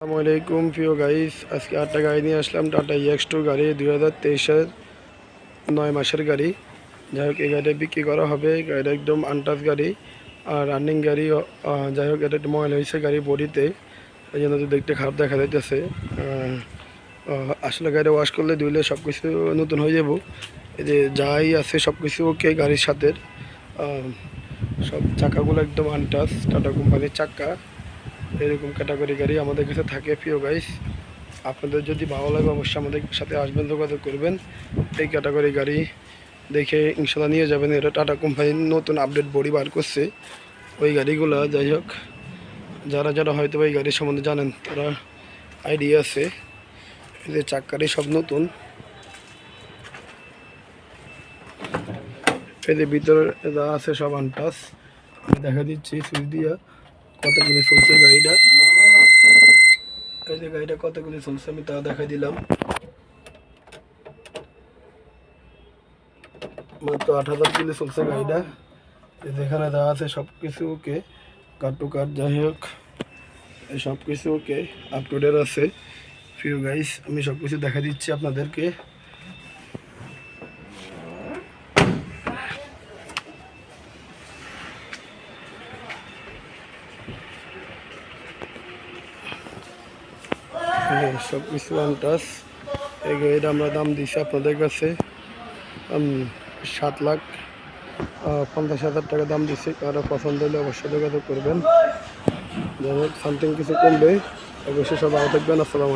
আসসালামু আলাইকুম, প্রিয় গাইস আজকে আটটা গাড়ি নিয়ে আসলাম টাটা এক্স টু গাড়ি, দুই হাজার তেইশের নয় মাসের গাড়ি। যাই হোক, এই গাড়িটা বিক্রি করা হবে গাড়িটা একদম আনটাচ গাড়ি, আর রানিং গাড়ি যাই হোক, এটা একটু ময়লা হয়েছে গাড়ি বডিতে এই জন্য দেখতে খারাপ দেখা যাইতেছে। আসলে গাড়ি ওয়াশ করলে ধুইলে সব কিছু নতুন হয়ে যাব। এই যে যাই আছে সব কিছু ওকে গাড়ির সাথে সব চাকাগুলো একদম আনটাচ টাটা কোম্পানির চাক্কা এরকম ক্যাটাগরি গাড়ি আমাদের কাছে থাকে প্রিয় গাইস আপনাদের যদি ভালো লাগে অবশ্যই আমাদের সাথে আসবেন, যোগাযোগ করবেন। এই ক্যাটাগরি গাড়ি দেখে ইনশাল্লাহ নিয়ে যাবেন। এটা টাটা কোম্পানির নতুন আপডেট বডি বার করছে। ওই গাড়িগুলো যাই হোক, যারা যারা হয়তো এই গাড়ির সম্বন্ধে জানেন, তারা আইডিয়া আছে। যে চাক্কারি সব নতুন। যে ভিতরে যা আছে সব আনটাস আমি দেখা দিচ্ছি সুইচ দিয়া। কতগুলি চলছে গাড়িটা? এই যে গাড়িটা কতগুলি চলছে আমি তা দেখাই দিলাম। মাত্র আট হাজার কিলো চলছে গাড়িটা। যেখানে যা আছে সব কিছু ওকে কাট টু কাট যাই হোক, এই সব কিছু ওকে আপ টু ডেট আছে। ফিউ গাইস আমি সব কিছু দেখা দিচ্ছি আপনাদেরকে। সব কিছু আনটাস গাড়িটা আমরা দাম দিছি আপনাদের কাছে। সাত লাখ পঞ্চাশ হাজার টাকা দাম দিছি কারও পছন্দ হলে অবশ্যই যোগাযোগ করবেন। যাই হোক সামথিং কিছু কমবে। অবশ্যই সব ভালো থাকবেন। আসসালাম